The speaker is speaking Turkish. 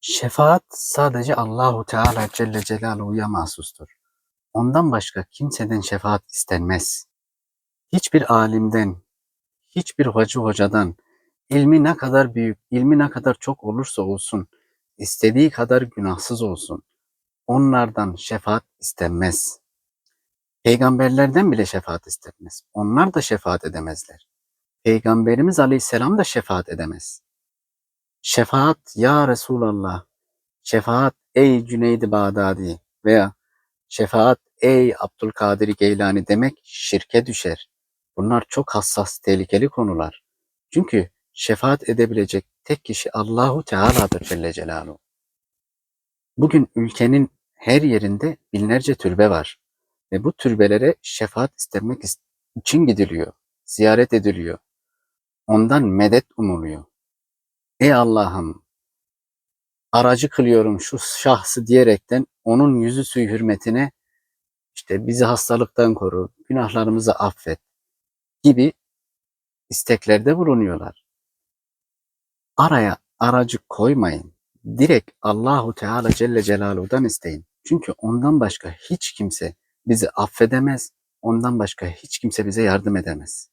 Şefaat sadece Allahu Teala Celle Celaluhu'ya mahsustur. Ondan başka kimseden şefaat istenmez. Hiçbir alimden, hiçbir hoca hocadan, ilmi ne kadar büyük, ilmi ne kadar çok olursa olsun, istediği kadar günahsız olsun, onlardan şefaat istenmez. Peygamberlerden bile şefaat istenmez. Onlar da şefaat edemezler. Peygamberimiz Aleyhisselam da şefaat edemez. Şefaat ya Resulallah, şefaat ey Cüneyd-i Bağdadi veya şefaat ey Abdülkadir Geylani demek şirke düşer. Bunlar çok hassas, tehlikeli konular. Çünkü şefaat edebilecek tek kişi Allahu Teala'dır Celle Celaluhu. Bugün ülkenin her yerinde binlerce türbe var ve bu türbelere şefaat istemek için gidiliyor, ziyaret ediliyor. Ondan medet umuluyor. Ey Allah'ım aracı kılıyorum şu şahsı diyerekten onun yüzü suyu hürmetine işte bizi hastalıktan koru, günahlarımızı affet gibi isteklerde bulunuyorlar. Araya aracı koymayın. Direkt Allahu Teala Celle Celaluhu'dan isteyin. Çünkü ondan başka hiç kimse bizi affedemez, ondan başka hiç kimse bize yardım edemez.